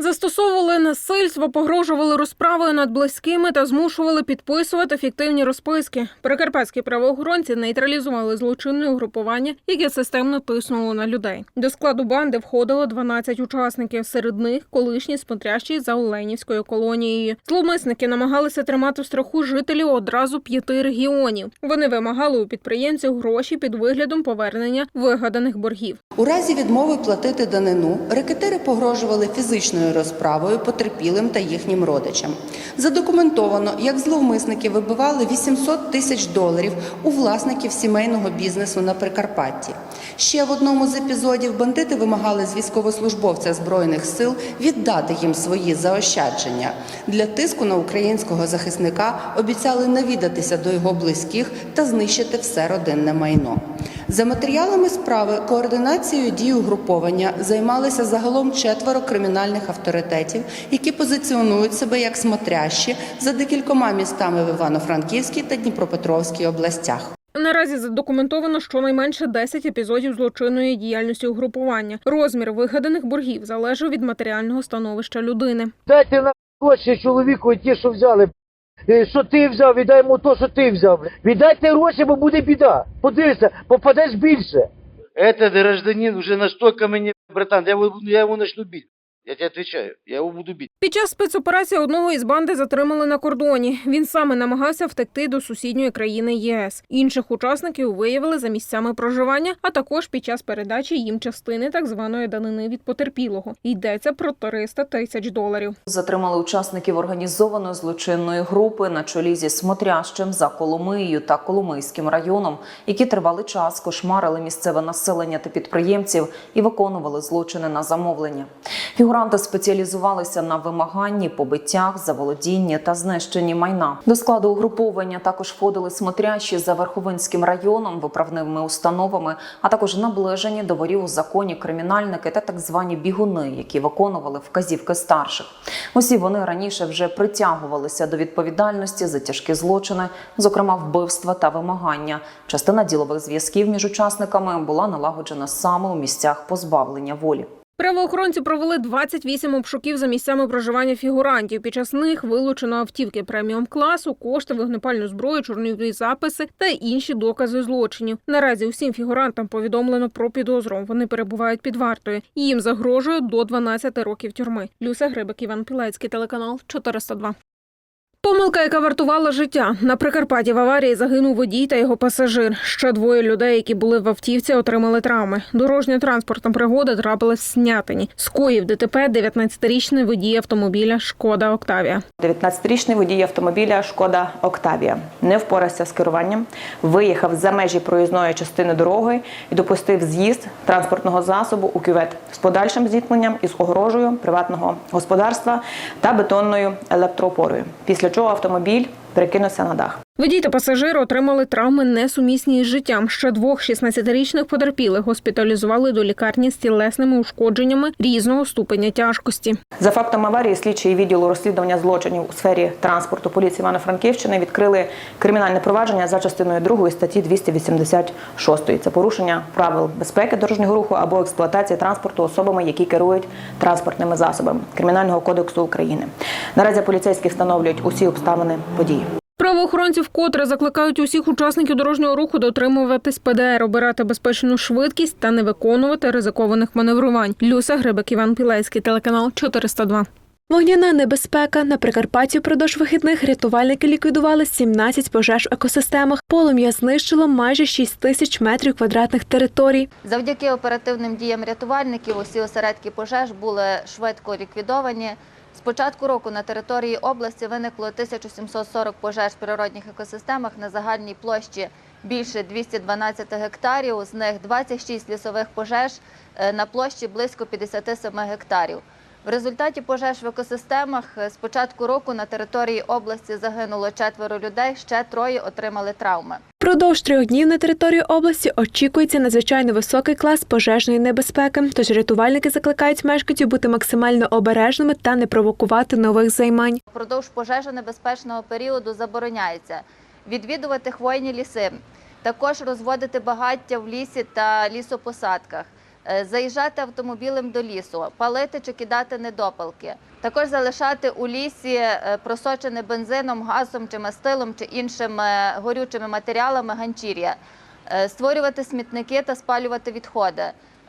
Застосовували насильство, погрожували розправою над близькими та змушували підписувати фіктивні розписки. Прикарпатські правоохоронці нейтралізували злочинне угрупування, яке системно тиснуло на людей. До складу банди входило 12 учасників. Серед них колишні смотрящі за Оленівською колонією. Зловмисники намагалися тримати в страху жителів одразу п'яти регіонів. Вони вимагали у підприємців гроші під виглядом повернення вигаданих боргів. У разі відмови платити данину рекетири погрожували фізичною розправою потерпілим та їхнім родичам. Задокументовано, як зловмисники вибивали 800 тисяч доларів у власників сімейного бізнесу на Прикарпатті. Ще в одному з епізодів бандити вимагали з військовослужбовця збройних сил віддати їм свої заощадження. Для тиску на українського захисника обіцяли навідатися до його близьких та знищити все родинне майно. За матеріалами справи координацією дій угруповання займалися загалом четверо кримінальних авторитетів, які позиціонують себе як смотрящі за декількома містами в Івано-Франківській та Дніпропетровській областях. Наразі задокументовано щонайменше 10 епізодів злочинної діяльності угрупування. Розмір вигаданих боргів залежав від матеріального становища людини. Дайте на гроші чоловіку ті, що взяли. Е, Що ти взяв, віддай йому то, що ти взяв. Віддайте гроші, бо буде біда. Подивися, попадеш більше. Этот гражданин уже настолько мені, братан, я его, я его начну бить. Я тебе отвечаю, я его буду бить. Під час спецоперації одного із банди затримали на кордоні. Він саме намагався втекти до сусідньої країни ЄС. Інших учасників виявили за місцями проживання, а також під час передачі їм частини так званої данини від потерпілого. Йдеться про 300 тисяч доларів. Затримали учасників організованої злочинної групи на чолі зі Смотрящим за Коломиєю та Коломийським районом, які тривалий час кошмарили місцеве населення та підприємців і виконували злочини на замовлення. Фігуранти спеціалізувалися на вимаганні, побиттях, заволодінні та знищенні майна. До складу угруповання також входили смотрящі за Верховинським районом, виправними установами, а також наближені до ворів у законі кримінальники та так звані бігуни, які виконували вказівки старших. Усі вони раніше вже притягувалися до відповідальності за тяжкі злочини, зокрема вбивства та вимагання. Частина ділових зв'язків між учасниками була налагоджена саме у місцях позбавлення волі. Правоохоронці провели 28 обшуків за місцями проживання фігурантів. Під час них вилучено автівки преміум класу, кошти, вогнепальну зброю, чорнові записи та інші докази злочинів. Наразі усім фігурантам повідомлено про підозру. Вони перебувають під вартою. Їм загрожує до 12 років тюрми. Люся Грибик, Іван Пілецький, телеканал 402. Помилка, яка вартувала життя. На Прикарпатті в аварії загинув водій та його пасажир. Ще двоє людей, які були в автівці, отримали травми. Дорожня транспортна пригода трапилась в Снятині. Скоїв ДТП 19-річний водій автомобіля Шкода Октавія. 19-річний водій автомобіля Шкода Октавія не впорався з керуванням, виїхав за межі проїзної частини дороги і допустив з'їзд транспортного засобу у кювет з подальшим зіткненням із огорожею приватного господарства та бетонною електроопорою. Після чого автомобіль перекинувся на дах. Водій та пасажир отримали травми несумісні із життям. Ще двох 16-річних потерпілих госпіталізували до лікарні з тілесними ушкодженнями різного ступеня тяжкості. За фактом аварії слідчі відділу розслідування злочинів у сфері транспорту поліції Івано-Франківщини відкрили кримінальне провадження за частиною 2 статті 286. Це порушення правил безпеки дорожнього руху або експлуатації транспорту особами, які керують транспортними засобами Кримінального кодексу України. Наразі поліцейські встановлюють усі обставини події. Правоохоронці вкотре закликають усіх учасників дорожнього руху дотримуватись ПДР, обирати безпечну швидкість та не виконувати ризикованих маневрувань. Люся Грибик, Іван Пілецький, телеканал 402. Вогняна небезпека на Прикарпатті впродовж вихідних рятувальники ліквідували 17 пожеж в екосистемах. Полум'я знищило майже 6 тисяч метрів квадратних територій. Завдяки оперативним діям рятувальників усі осередки пожеж були швидко ліквідовані. З початку року на території області виникло 1740 пожеж в природних екосистемах на загальній площі більше 212 гектарів, з них 26 лісових пожеж е, на площі близько 57 гектарів. В результаті пожеж в екосистемах е, з початку року на території області загинуло четверо людей, ще троє отримали травми. Продовж трьох днів на території області очікується надзвичайно високий клас пожежної небезпеки. Тож рятувальники закликають мешканців бути максимально обережними та не провокувати нових займань. Впродовж пожежонебезпечного періоду забороняється відвідувати хвойні ліси, також розводити багаття в лісі та лісопосадках, заїжджати автомобілем до лісу, палити чи кидати недопалки. Також залишати у лісі е, просочене бензином, газом чи мастилом чи іншими горючими матеріалами ганчір'я, Е, створювати смітники та спалювати відходи.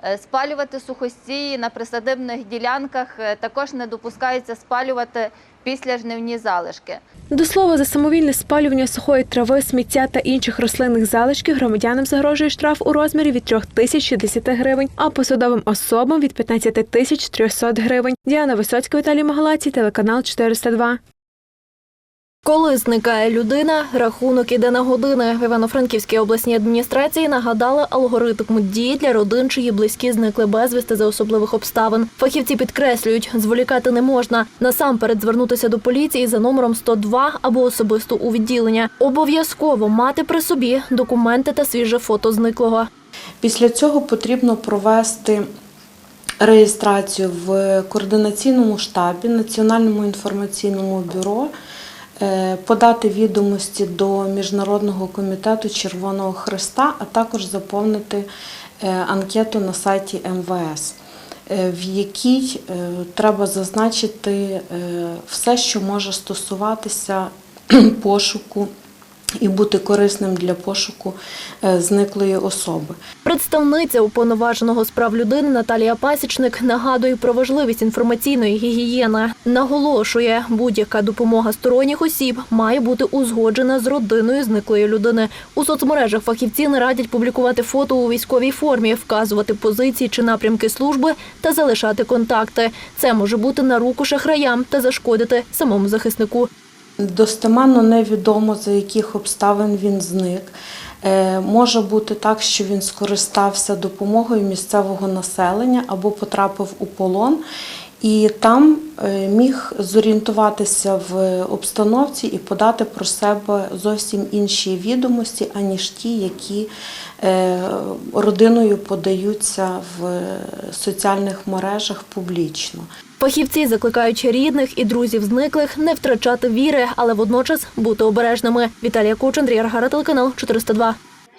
Е, Спалювати сухостії на присадибних ділянках е, також не допускається спалювати після жнивні залишки. До слова, за самовільне спалювання сухої трави, сміття та інших рослинних залишків громадянам загрожує штраф у розмірі від 3 тисяч 60 гривень, а посадовим особам від 15 тисяч 300 гривень. Діана Висоцька, Віталій Магалаці, телеканал 402. Коли зникає людина, рахунок іде на години. В Івано-Франківській обласній адміністрації нагадали алгоритм дій для родин, чиї близькі зникли безвісти за особливих обставин. Фахівці підкреслюють, зволікати не можна. Насамперед звернутися до поліції за номером 102 або особисто у відділення. Обов'язково мати при собі документи та свіже фото зниклого. Після цього потрібно провести реєстрацію в координаційному штабі Національному інформаційному бюро, подати відомості до Міжнародного комітету Червоного Христа, а також заповнити е, анкету на сайті МВС. е, В якій е, треба зазначити е, все, що може стосуватися пошуку і бути корисним для пошуку е, зниклої особи. Представниця уповноваженого з прав людини Наталія Пасічник нагадує про важливість інформаційної гігієни. Наголошує, будь-яка допомога сторонніх осіб має бути узгоджена з родиною зниклої людини. У соцмережах фахівці не радять публікувати фото у військовій формі, вказувати позиції чи напрямки служби та залишати контакти. Це може бути на руку шахраям та зашкодити самому захиснику. Достеменно невідомо, за яких обставин він зник. Е, Може бути так, що він скористався допомогою місцевого населення або потрапив у полон, і там е, міг зорієнтуватися в обстановці і подати про себе зовсім інші відомості, аніж ті, які е, родиною подаються в соціальних мережах публічно. Фахівці закликають рідних і друзів зниклих не втрачати віри, але водночас бути обережними. Віталія Куч, Андрій Аргара, телеканал 402.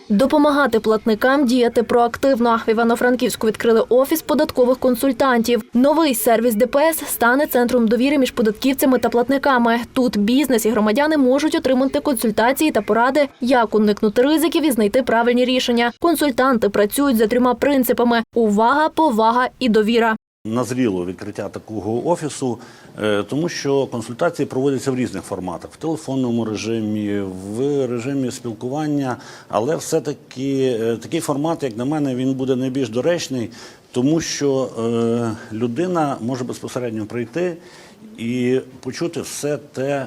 Допомагати платникам діяти проактивно. В Івано-Франківську відкрили офіс податкових консультантів. Новий сервіс ДПС стане центром довіри між податківцями та платниками. Тут бізнес і громадяни можуть отримати консультації та поради, як уникнути ризиків і знайти правильні рішення. Консультанти працюють за трьома принципами: увага, повага і довіра. Назріло відкриття такого офісу, е, тому що консультації проводяться в різних форматах: в телефонному режимі, в режимі спілкування. Але все-таки е, такий формат, як на мене, він буде найбільш доречний, тому що е, людина може безпосередньо прийти. І почути все те,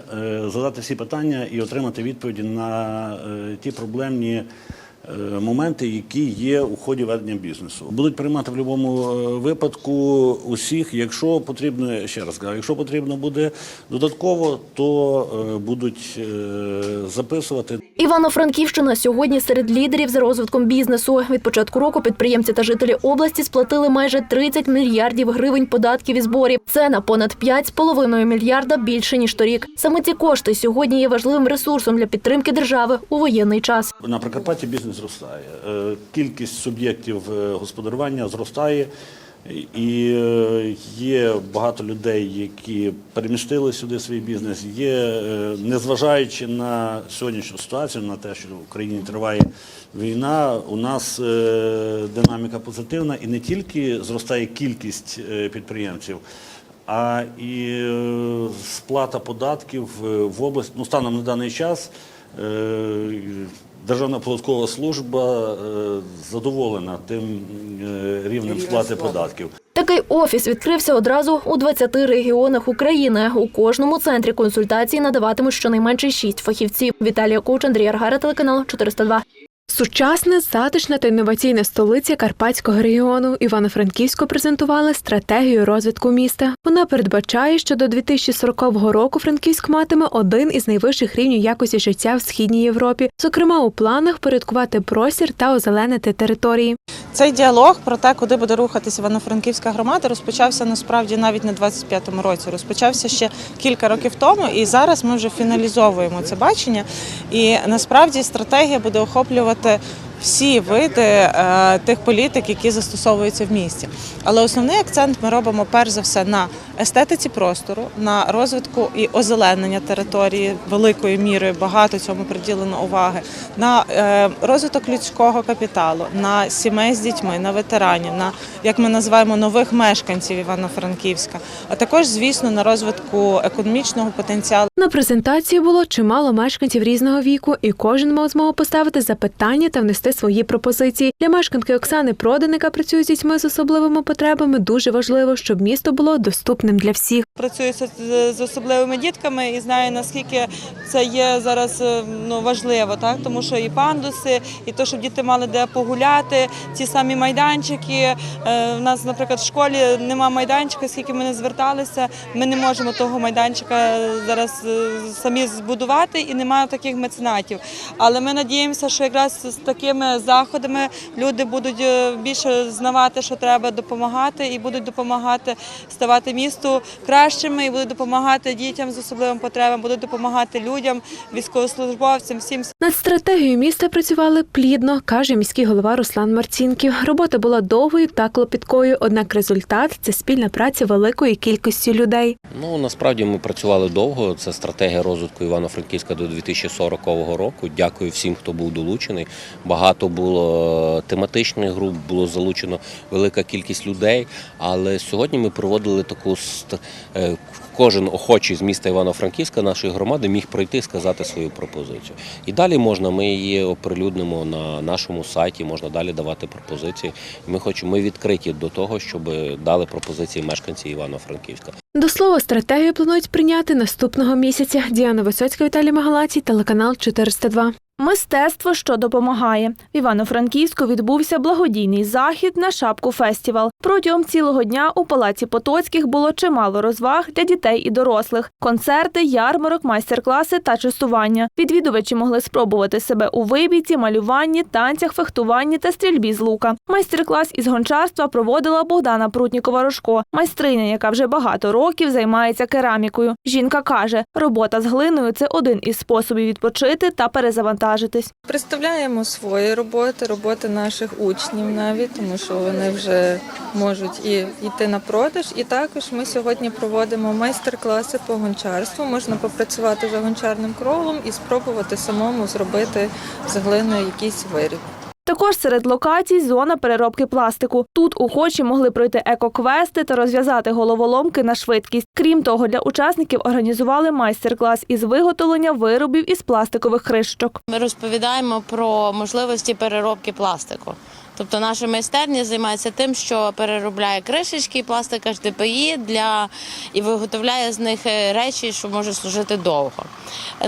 задати всі питання і отримати відповіді на ті проблемні моменти, які є у ході ведення бізнесу. Будуть приймати в будь-якому е, випадку усіх. Якщо потрібно, ще раз кажу, якщо потрібно буде додатково, то е, будуть е, записувати. Івано-Франківщина сьогодні серед лідерів за розвитком бізнесу. Від початку року підприємці та жителі області сплатили майже 30 мільярдів гривень податків і зборів. Це на понад 5,5 мільярда більше ніж торік. Саме ці кошти сьогодні є важливим ресурсом для підтримки держави у воєнний час. На Прикарпатті бізнес зростає. Е, Кількість суб'єктів е, господарювання зростає. І е, є багато людей, які перемістили сюди свій бізнес. Є, незважаючи на сьогоднішню ситуацію, на те, що в Україні триває війна, у нас динаміка позитивна і не тільки зростає кількість підприємців, а і сплата податків в область ну, станом на даний час. Державна податкова служба е, задоволена тим е, рівнем сплати податків. Такий офіс відкрився одразу у 20 регіонах України. У кожному центрі консультації надаватимуть щонайменше шість фахівців. Віталія Куч, Андрій Аргара, телеканал 402. Сучасна, затишна та інноваційна столиця Карпатського регіону Івано-Франківську презентували стратегію розвитку міста. Вона передбачає, що до 2040 року Франківськ матиме один із найвищих рівнів якості життя в східній Європі. Зокрема, у планах порядкувати простір та озеленити території. Цей діалог про те, куди буде рухатися Івано-Франківська громада, розпочався насправді навіть не 25-му році. Розпочався ще кілька років тому, і зараз ми вже фіналізовуємо це бачення. І насправді стратегія буде охоплювати 对 всі види е, тих політик, які застосовуються в місті. Але основний акцент ми робимо перш за все на естетиці простору, на розвитку і озеленення території великою мірою. Багато цьому приділено уваги, на е, розвиток людського капіталу, на сімей з дітьми, на ветеранів, на як ми називаємо нових мешканців Івано-Франківська, а також, звісно, на розвитку економічного потенціалу. На презентації було чимало мешканців різного віку, і кожен мав змогу поставити запитання та внести свої пропозиції. Для мешканки Оксани Продан, яка працює з дітьми з особливими потребами, дуже важливо, щоб місто було доступним для всіх. Працюю з, особливими дітками і знаю наскільки це є зараз е, ну, важливо, так тому що і пандуси, і то, щоб діти мали де погуляти, ті самі майданчики. Е, У нас, наприклад, в школі нема майданчика, скільки ми не зверталися. Ми не можемо того майданчика зараз е, самі збудувати, і немає таких меценатів. Але ми надіємося, що якраз з такими заходами люди будуть е, більше знавати, що треба допомагати, і будуть допомагати ставати місту кращими, і будуть допомагати дітям з особливими потребами, будуть допомагати людям, військовослужбовцям, всім Над стратегією міста працювали плідно, каже міський голова Руслан Марцінків. Робота була довгою та клопіткою, однак результат це спільна праця великої кількості людей. Ну насправді ми працювали довго. Це стратегія розвитку Івано-Франківська до 2040 року. Дякую всім, хто був долучений. Багато було тематичних груп, було залучено велика кількість людей. Але сьогодні ми проводили таку е, кожен охочий з міста Івано-Франківська нашої громади міг пройти і сказати свою пропозицію. І далі можна, ми її оприлюднимо на нашому сайті, можна далі давати пропозиції. Ми хочемо, ми відкриті до того, щоб дали пропозиції мешканці Івано-Франківська. До слова, стратегію планують прийняти наступного місяця. Діана Висоцька, Віталій Магалацій, телеканал 402. Мистецтво, що допомагає. В Івано-Франківську відбувся благодійний захід на шапку фестівал. Протягом цілого дня у палаці Потоцьких було чимало розваг для дітей і дорослих: концерти, ярмарок, майстер-класи та частування. Відвідувачі могли спробувати себе у вибійці, малюванні, танцях, фехтуванні та стрільбі з лука. Майстер-клас із гончарства проводила Богдана Прутнікова Рожко, майстриня, яка вже багато років займається керамікою. Жінка каже, робота з глиною це один із способів відпочити та перезавантажитись. Представляємо свої роботи, роботи наших учнів навіть, тому що вони вже можуть і йти на продаж. І також ми сьогодні проводимо майстер-класи по гончарству. Можна попрацювати за гончарним кровом і спробувати самому зробити з глини якийсь виріб. Також серед локацій зона переробки пластику. Тут охочі могли пройти екоквести та розв'язати головоломки на швидкість. Крім того, для учасників організували майстер-клас із виготовлення виробів із пластикових кришечок. Ми розповідаємо про можливості переробки пластику. Тобто наша майстерня займається тим, що переробляє кришечки, пластика hdpi для і виготовляє з них е, речі, що можуть служити довго.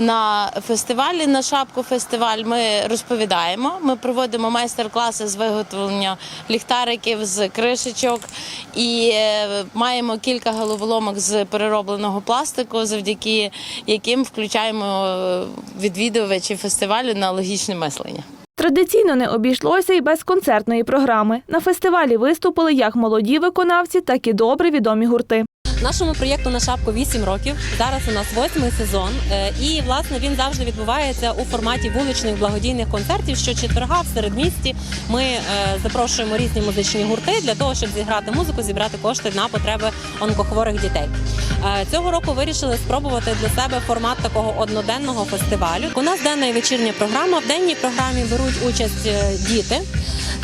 На фестивалі, на шапку фестиваль, ми розповідаємо. Ми проводимо майстер-класи з виготовлення ліхтариків з кришечок і е, маємо кілька головоломок з переробленого пластику, завдяки яким включаємо е, відвідувачів фестивалю на логічне мислення. Традиційно не обійшлося і без концертної програми. На фестивалі виступили як молоді виконавці, так і добре відомі гурти. Нашому проєкту на шапку 8 років. Зараз у нас восьмий сезон, Е, і власне він завжди відбувається у форматі вуличних благодійних концертів. Щочетверга в середмісті ми е, запрошуємо різні музичні гурти для того, щоб зіграти музику, зібрати кошти на потреби онкохворих дітей. Е, Цього року вирішили спробувати для себе формат такого одноденного фестивалю. У нас денна і вечірня програма. В денній програмі беруть участь діти.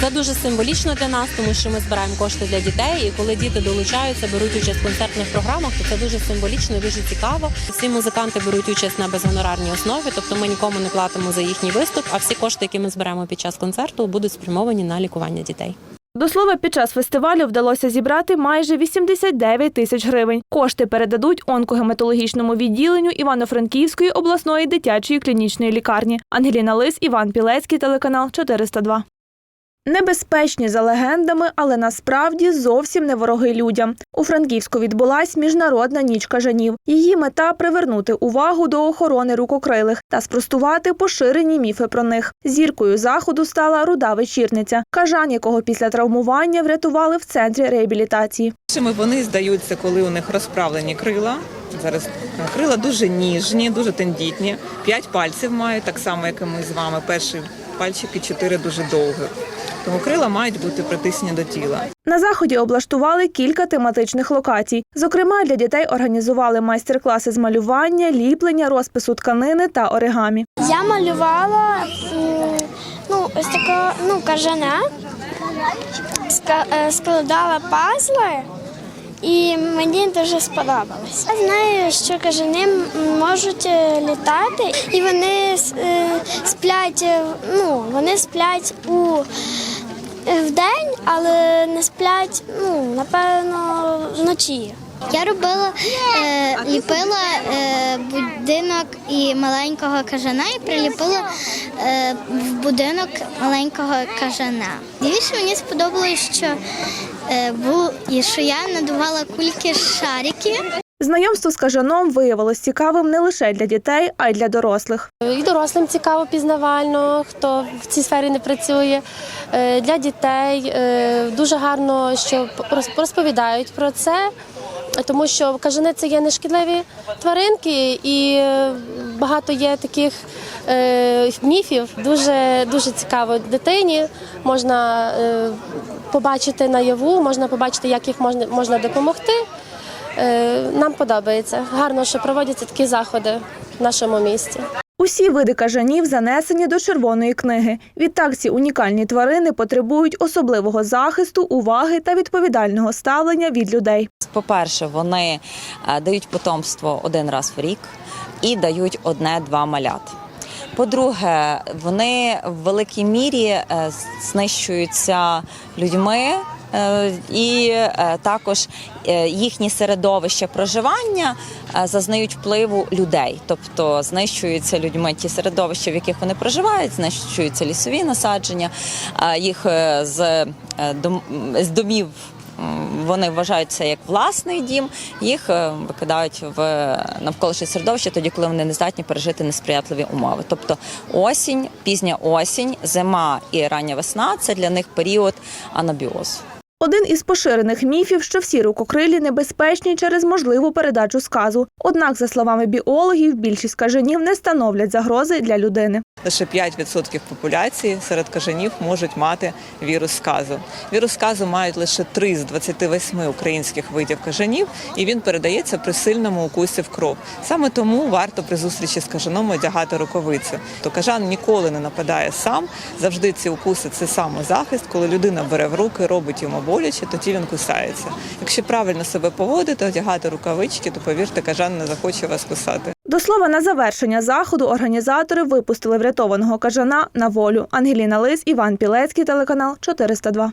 Це дуже символічно для нас, тому що ми збираємо кошти для дітей. І коли діти долучаються, беруть участь в концертних програмах, то це дуже символічно дуже цікаво. Всі музиканти беруть участь на безгонорарній основі, тобто ми нікому не платимо за їхній виступ. А всі кошти, які ми зберемо під час концерту, будуть спрямовані на лікування дітей. До слова, під час фестивалю вдалося зібрати майже 89 тисяч гривень. Кошти передадуть онкогематологічному відділенню Івано-Франківської обласної дитячої клінічної лікарні. Ангеліна Лис, Іван Пілецький, телеканал 402. Небезпечні за легендами, але насправді зовсім не вороги людям. У Франківську відбулась міжнародна ніч кажанів. Її мета привернути увагу до охорони рукокрилих та спростувати поширені міфи про них. Зіркою заходу стала руда вечірниця, кажан, якого після травмування врятували в центрі реабілітації. Вони здаються, коли у них розправлені крила. Зараз крила дуже ніжні, дуже тендітні. П'ять пальців мають, так само, як і ми з вами. Перший пальчики чотири дуже довгих. Тому крила мають бути притиснені до тіла. На заході облаштували кілька тематичних локацій. Зокрема, для дітей організували майстер-класи з малювання, ліплення, розпису тканини та оригамі. Я малювала ну, ось така ну, кажана, ска- е, складала пазли, і мені дуже сподобалось. Я знаю, що кажани можуть е, літати, і вони е, сплять, е, ну, вони сплять у е, вдень, але не сплять, ну, напевно, вночі. Я робила, е, ліпила е, будинок і маленького кажана і приліпила е, в будинок маленького кажана. Більше мені сподобалось, що, і що я надувала кульки шарики. Знайомство з кажаном виявилось цікавим не лише для дітей, а й для дорослих. І дорослим цікаво пізнавально, хто в цій сфері не працює. Е, Для дітей е, дуже гарно, що розповідають про це, тому що кажани це є нешкідливі тваринки, і е, багато є таких е, міфів. Дуже дуже цікаво дитині. Можна е, побачити наяву, можна побачити, як їх можна, можна допомогти. Е, Нам подобається. Гарно, що проводяться такі заходи в нашому місті. Усі види кажанів занесені до червоної книги. Відтак ці унікальні тварини потребують особливого захисту, уваги та відповідального ставлення від людей. По-перше, вони е, дають потомство один раз в рік і дають одне-два малят. По-друге, вони в великій мірі е, знищуються людьми. е, І е, також е, їхні середовища проживання зазнають впливу людей, тобто знищуються людьми ті середовища, в яких вони проживають, знищуються лісові насадження, їх з, дом- з домів Вони вважають це як власний дім, їх е, викидають в навколишнє середовище тоді, коли вони не здатні пережити несприятливі умови. Тобто осінь, пізня осінь, зима і рання весна це для них період анабіозу. Один із поширених міфів, що всі рукокрилі небезпечні через можливу передачу сказу. Однак, за словами біологів, більшість кажанів не становлять загрози для людини. Лише 5% популяції серед кажанів можуть мати вірус сказу. Вірус сказу мають лише 3 з 28 українських видів кажанів, і він передається при сильному укусі в кров. Саме тому варто при зустрічі з кажаном одягати рукавиці. То кажан ніколи не нападає сам. Завжди ці укуси це самозахист. Коли людина бере в руки, робить йому боляче, тоді він кусається. Якщо правильно себе поводити, одягати рукавички, то повірте, кажан не захоче вас кусати. До слова, на завершення заходу організатори випустили врятованого кажана на волю. Ангеліна Лис, Іван Пілецький, телеканал 402.